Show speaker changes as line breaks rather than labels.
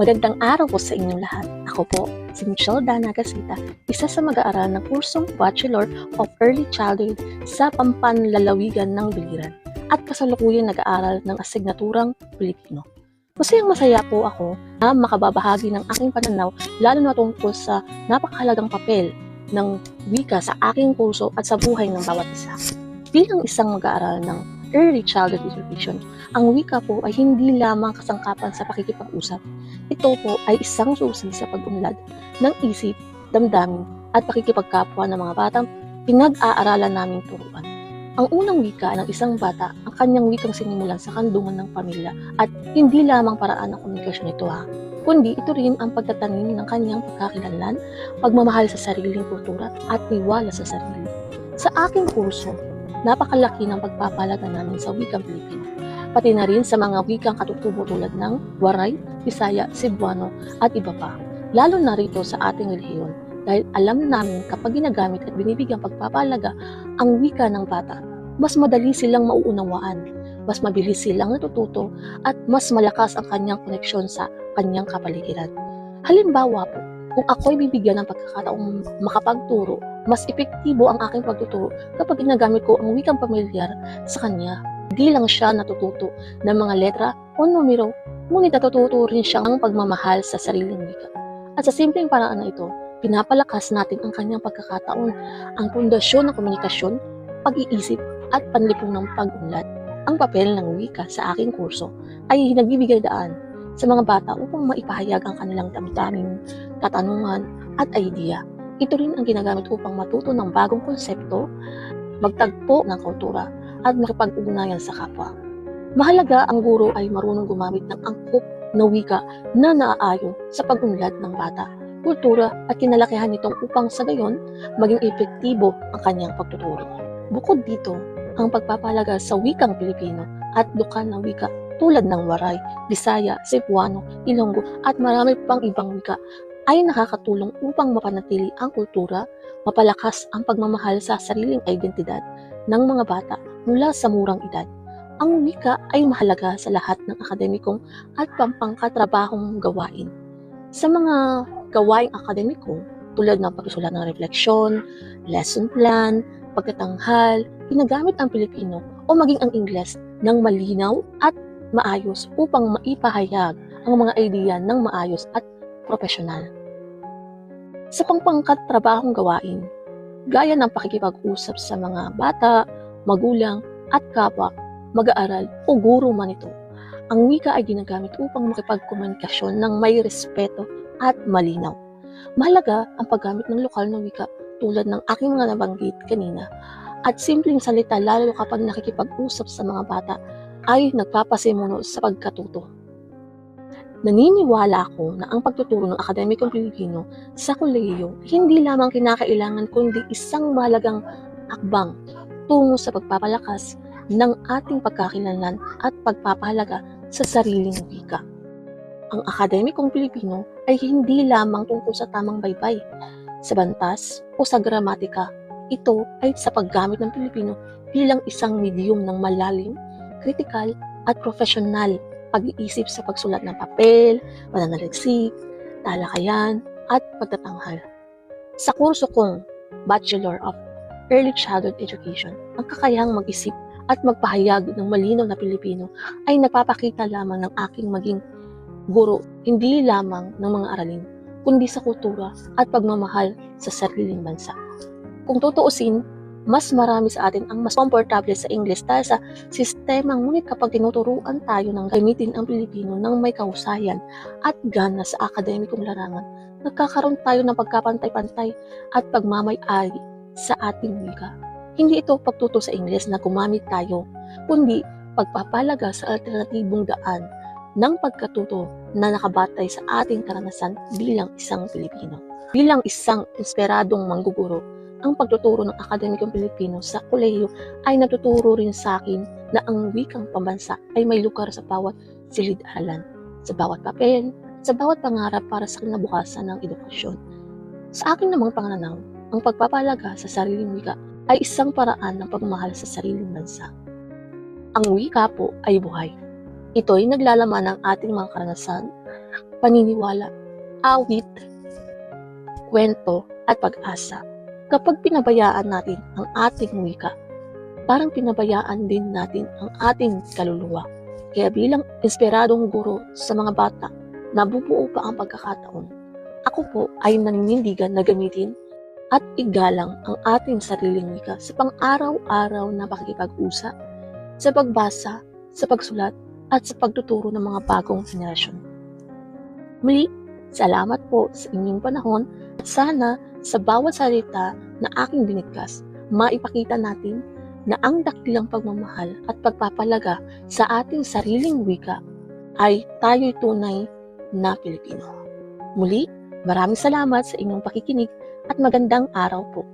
Magandang araw po sa inyong lahat. Ako po, si Michelle Dana isa sa mag-aaral ng kursong Bachelor of Early Childhood sa Pampanlalawigan ng Biliran at kasalukuyan nag-aaral ng asignaturang Pilipino. Masayang masaya po ako na makababahagi ng aking pananaw lalo na tungkol sa napakahalagang papel ng wika sa aking kurso at sa buhay ng bawat isa. Bilang isang mag-aaral ng early childhood education, ang wika po ay hindi lamang kasangkapan sa pakikipag-usap. Ito po ay isang susi sa pag-unlad ng isip, damdamin, at pakikipagkapwa ng mga batang pinag-aaralan naming turuan. Ang unang wika ng isang bata, ang kanyang wikang sinimulan sa kandungan ng pamilya at hindi lamang paraan ng komunikasyon ito ha, kundi ito rin ang pagtatanim ng kanyang pagkakilanlan, pagmamahal sa sariling kultura at tiwala sa sarili. Sa aking kurso, napakalaki ng pagpapalaga namin sa wikang Pilipino, pati na rin sa mga wikang katutubo tulad ng Waray, Bisaya, Cebuano at iba pa. Lalo na rito sa ating relihiyon dahil alam namin kapag ginagamit at binibigyang pagpapalaga ang wika ng bata, mas madali silang mauunawaan, mas mabilis silang natututo at mas malakas ang kanyang koneksyon sa kanyang kapaligiran. Halimbawa po, kung ako'y bibigyan ng pagkakataong makapagturo, mas epektibo ang aking pagtuturo kapag ginagamit ko ang wikang pamilyar sa kanya. Hindi lang siya natututo ng mga letra o numero, ngunit natututo rin siya ang pagmamahal sa sariling wika. At sa simpleng paraan na ito, pinapalakas natin ang kanyang pagkakataon, ang pundasyon ng komunikasyon, pag-iisip at panlipong ng pag-unlad. Ang papel ng wika sa aking kurso ay nagbibigay daan sa mga bata upang maipahayag ang kanilang damdamin, katanungan at idea. Ito rin ang ginagamit upang matuto ng bagong konsepto, magtagpo ng kultura at makipag-ugnayan sa kapwa. Mahalaga ang guro ay marunong gumamit ng angkop na wika na naaayon sa pag-unlad ng bata, kultura at kinalakihan nitong upang sa gayon maging epektibo ang kanyang pagtuturo. Bukod dito, ang pagpapalaga sa wikang Pilipino at lukan ng wika tulad ng Waray, Bisaya, Cebuano, Ilonggo at marami pang ibang wika ay nakakatulong upang mapanatili ang kultura, mapalakas ang pagmamahal sa sariling identidad ng mga bata mula sa murang edad. Ang wika ay mahalaga sa lahat ng akademikong at pampangkatrabahong gawain. Sa mga gawaing akademiko, tulad ng pagsusulat ng refleksyon, lesson plan, pagtatanghal, ginagamit ang Pilipino o maging ang Ingles ng malinaw at maayos upang maipahayag ang mga idea ng maayos at profesional. Sa pangpangkat trabahong gawain, gaya ng pakikipag-usap sa mga bata, magulang, at kapwa, mag-aaral o guro man ito, ang wika ay ginagamit upang makipagkomunikasyon ng may respeto at malinaw. Mahalaga ang paggamit ng lokal na wika tulad ng aking mga nabanggit kanina at simpleng salita lalo kapag nakikipag-usap sa mga bata ay nagpapasimuno sa pagkatuto. Naniniwala ako na ang pagtuturo ng akademikong Pilipino sa kolehiyo hindi lamang kinakailangan kundi isang mahalagang akbang tungo sa pagpapalakas ng ating pagkakilanlan at pagpapahalaga sa sariling wika. Ang akademikong Pilipino ay hindi lamang tungkol sa tamang baybay, sa bantas o sa gramatika. Ito ay sa paggamit ng Pilipino bilang isang medium ng malalim, kritikal at profesional pag-iisip sa pagsulat ng papel, pananaliksik, talakayan, at pagtatanghal. Sa kurso kong Bachelor of Early Childhood Education, ang kakayahang mag-isip at magpahayag ng malinaw na Pilipino ay nagpapakita lamang ng aking maging guro, hindi lamang ng mga aralin, kundi sa kultura at pagmamahal sa sariling bansa. Kung tutuusin, mas marami sa atin ang mas komportable sa English dahil sa sistema ngunit kapag tinuturuan tayo ng gamitin ang Pilipino ng may kahusayan at gana sa akademikong larangan, nagkakaroon tayo ng pagkapantay-pantay at pagmamay-ari sa ating wika. Hindi ito pagtuto sa English na gumamit tayo, kundi pagpapalaga sa alternatibong daan ng pagkatuto na nakabatay sa ating karanasan bilang isang Pilipino. Bilang isang inspiradong mangguguro, ang pagtuturo ng akademikong Pilipino sa kolehiyo ay natuturo rin sa akin na ang wikang pambansa ay may lugar sa bawat silid-aralan, sa bawat papel, sa bawat pangarap para sa kinabukasan ng edukasyon. Sa akin namang pangananaw, ang pagpapalaga sa sariling wika ay isang paraan ng pagmamahal sa sariling bansa. Ang wika po ay buhay. Ito ay naglalaman ng ating mga karanasan, paniniwala, awit, kwento at pag-asa. Kapag pinabayaan natin ang ating wika, parang pinabayaan din natin ang ating kaluluwa. Kaya bilang inspiradong guro sa mga bata na bubuo pa ang pagkakataon, ako po ay naninindigan na gamitin at igalang ang ating sariling wika sa pang-araw-araw na pakikipag-usap, sa pagbasa, sa pagsulat, at sa pagtuturo ng mga bagong henerasyon. Muli, salamat po sa inyong panahon at sana sa bawat salita na aking binigkas, maipakita natin na ang dakilang pagmamahal at pagpapalaga sa ating sariling wika ay tayo'y tunay na Pilipino. Muli, maraming salamat sa inyong pakikinig at magandang araw po.